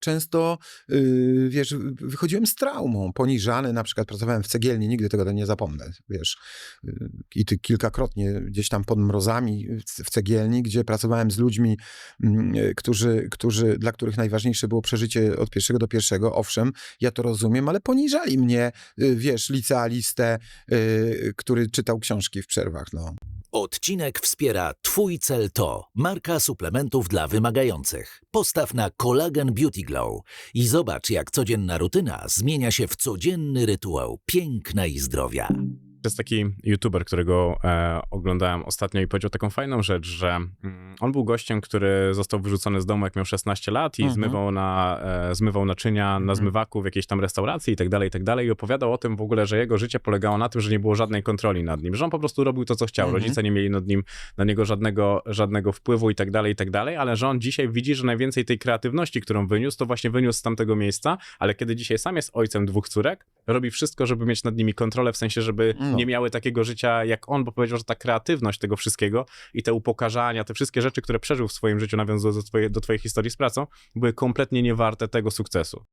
często, yy, wiesz, wychodziłem z traumą, poniżany, na przykład pracowałem w cegielni, nigdy tego nie zapomnę, wiesz, yy, i ty kilkakrotnie gdzieś tam pod mrozami w- cegielni, gdzie pracowałem z ludźmi, mm, yy, którzy, którzy, dla których najważniejsze było przeżycie od pierwszego do pierwszego, owszem, ja to rozumiem, ale poniżali mnie, wiesz, licealistę, który czytał książki w przerwach, no. Odcinek wspiera Twój cel to marka suplementów dla wymagających. Postaw na Collagen Beauty Glow i zobacz, jak codzienna rutyna zmienia się w codzienny rytuał piękna i zdrowia. jest taki youtuber, którego e, oglądałem ostatnio i powiedział taką fajną rzecz, że mm, on był gościem, który został wyrzucony z domu, jak miał 16 lat i Mhm. zmywał, na, e, zmywał naczynia na Mhm. zmywaku w jakiejś tam restauracji i tak dalej, i tak dalej. I opowiadał o tym w ogóle, że jego życie polegało na tym, że nie było żadnej kontroli nad nim, że on po prostu robił to, co chciał. Mhm. Rodzice nie mieli nad nim, na niego żadnego, żadnego wpływu i tak dalej, i tak dalej, ale że on dzisiaj widzi, że najwięcej tej kreatywności, którą wyniósł, to właśnie wyniósł z tamtego miejsca, ale kiedy dzisiaj sam jest ojcem dwóch córek, robi wszystko, żeby mieć nad nimi kontrolę, w sensie, żeby No. nie miały takiego życia jak on, bo powiedział, że ta kreatywność tego wszystkiego i te upokarzania, te wszystkie rzeczy, które przeżył w swoim życiu, nawiązując do twojej, do twojej historii z pracą, były kompletnie niewarte tego sukcesu.